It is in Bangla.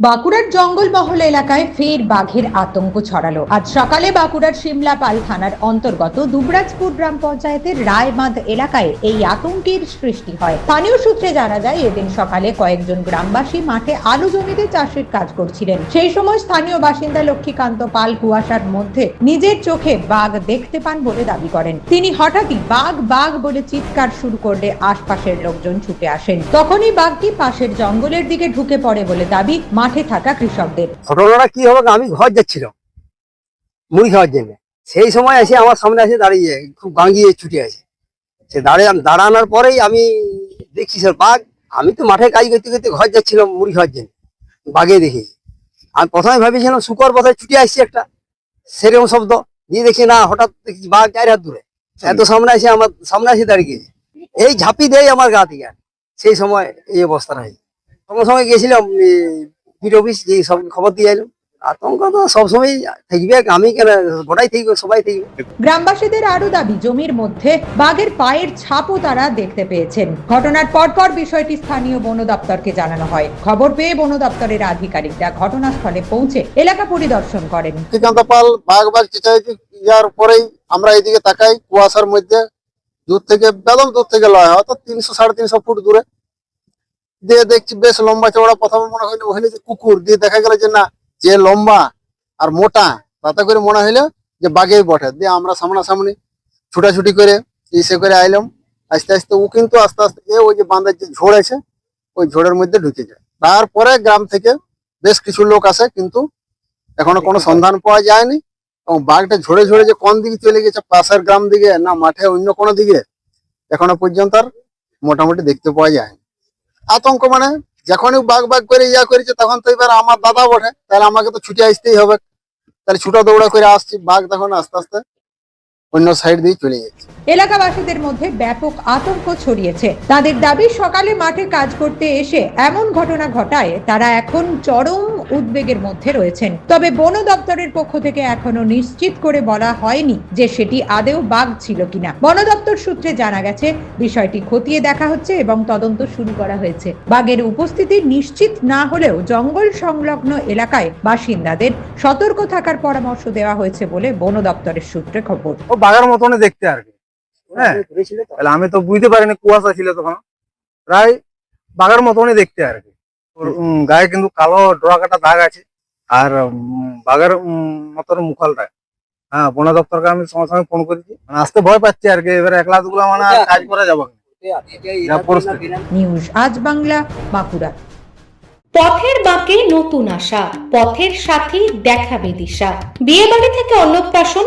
বাঁকুড়ার জঙ্গলমহল এলাকায় ফের বাঘের আতঙ্ক ছড়ালো। আজ সকালে বাঁকুড়ার সিমলাপাল থানার অন্তর্গত দুবরাজপুর গ্রাম পঞ্চায়েতের রায়মাদ এলাকায় এই আতঙ্কের সৃষ্টি হয়। স্থানীয় সূত্রে জানা যায়, এদিন সকালে কয়েকজন গ্রামবাসী মাঠে আলু জমিতে চাষের কাজ করছিলেন। সেই সময় স্থানীয় বাসিন্দা লক্ষ্মীকান্ত পাল কুয়াশার মধ্যে নিজের চোখে বাঘ দেখতে পান বলে দাবি করেন। তিনি হঠাৎই বাঘ বাঘ বলে চিৎকার শুরু করলে আশপাশের লোকজন ছুটে আসেন। তখনই বাঘটি পাশের জঙ্গলের দিকে ঢুকে পড়ে বলে দাবি মাঠে থাকা কৃষকদের। ঘটনাটা কি হবে আমি ঘর যাচ্ছিলাম। মুড়ি খাওয়ার জন্য। সেই সময় এসে আমার সামনে এসে দাঁড়িয়ে খুব গাঙ্গিয়ে ছুটে আছে সে দাঁড়িয়ে দাঁড়ানোর পরেই আমি দেখছি, স্যার, বাঘ, আমি তো মাঠে কাজ করতে করতে ঘর যাচ্ছিলাম মুড়ি খাওয়ার জন্য। বাঘে দেখি। আমি প্রথমে ভেবেছিলাম শুকর পথায় ছুটে আসছি একটা সেরকম শব্দ। দিয়ে দেখি, না, হঠাৎ দেখছি বাঘ চার হাত দূরে। এত সামনে এসে আমার, সামনে এসে দাঁড়িয়ে এই ঝাঁপি দেয় আমার গা থেকে। সেই সময় এই অবস্থাটা হয়। সঙ্গে সঙ্গে গেছিলাম বিট অফিস যে সব খবর দিয়ে এলাম আতঙ্ক তো সবসময় থাকবে আমি কেন গোটাই থাকবে সবাই থাকবে। গ্রামবাসীদের আরও দাবি জমির মধ্যে বাঘের পায়ের ছাপও তারা দেখতে পেয়েছেন। ঘটনার পরপর বিষয়টি স্থানীয় বন দপ্তরকে জানানো হয়। খবর পেয়ে বন দপ্তরের আধিকারিকরা ঘটনাস্থলে পৌঁছে এলাকা পরিদর্শন করেন। লক্ষ্মীকান্ত পাল বাঘ বাঘ চেঁচাইতে ইয়ার পরেই আমরা এইদিকে তাকাই কুয়াশার মধ্যে দূর থেকে বেদম দূর থেকে লয় হয়তো তিনশো সাড়ে তিনশো ফুট দূরে। দিয়ে দেখছি বেশ লম্বা চওড়া। প্রথমে মনে হইল হইল যে কুকুর, দিয়ে দেখা গেল যে না, যে লম্বা আর মোটা, তাতে করে মনে হইল যে বাঘেই বটে। দিয়ে আমরা সামনাসামনি ছুটাছুটি করে ইসে করে আইলাম। আস্তে আস্তে ও কিন্তু আস্তে আস্তে এ ওই যে বাঁধের যে ঝোড় আছে, ওই ঝোড়ের মধ্যে ঢুকে যায়। তারপরে গ্রাম থেকে বেশ কিছু লোক আসে, কিন্তু এখনও কোনো সন্ধান পাওয়া যায়নি। এবং বাঘটা ঝরে ঝরে যে কোন দিকে চলে গেছে, পাশের গ্রাম দিকে না মাঠে অন্য কোনো দিকে, এখনও পর্যন্ত আর মোটামুটি দেখতে পাওয়া যায়নি। আতঙ্ক মানে যখনই বাঘ বাঘ করে ইয়া করেছে, তখন তো এবার আমার দাদা বটে, তাহলে আমাকে তো ছুটে আসতেই হবে। তাহলে ছুটা দৌড়া করে আসছি, বাঘ তখন আস্তে আস্তে অন্য সাইড দিয়ে চলে যাচ্ছে। এলাকাবাসীদের মধ্যে ব্যাপক আতঙ্ক ছড়িয়েছে। তাদের দাবি, সকালে মাঠে কাজ করতে এসে এমন ঘটনা ঘটায়, তারা এখন চরম উদ্বেগের মধ্যে রয়েছেন। তবে বন দপ্তরের পক্ষ থেকে এখনও নিশ্চিত করে বলা হয়নি যে সেটি আদেও বাঘ ছিল কিনা। বন দপ্তর সূত্রে জানা গেছে বিষয়টি খতিয়ে দেখা হচ্ছে এবং তদন্ত শুরু করা হয়েছে। বাঘের উপস্থিতি নিশ্চিত না হলেও জঙ্গল সংলগ্ন এলাকায় বাসিন্দাদের সতর্ক থাকার পরামর্শ দেওয়া হয়েছে বলে বন দপ্তরের সূত্রে খবর। ও বাঘার মতনই দেখতে আর কি। হ্যাঁ। আমি তো বুঝতে পারিনি কুয়াশা ছিল তখন প্রায় বাঘার মতনই দেখতে আর কি। গায়ে কিন্তু কালো ডোরা কাটা দাগ আছে। আর বাঘের মতন মুখালটা। হ্যাঁ বন দপ্তরকে আমি সঙ্গে সঙ্গে ফোন করেছি। মানে আসতে ভয় পাচ্ছি আর কি। এবারে একলা দুগুলা মানে আর কাজ করা যাবে না। যা পরিস্থিতি। নিউজ আজ বাংলা বাঁকুড়া। পথের বাঁকে নতুন আশা পথের সাথী দেখাবে দিশা বিয়ে বাড়ি থেকে অন্নপ্রাশন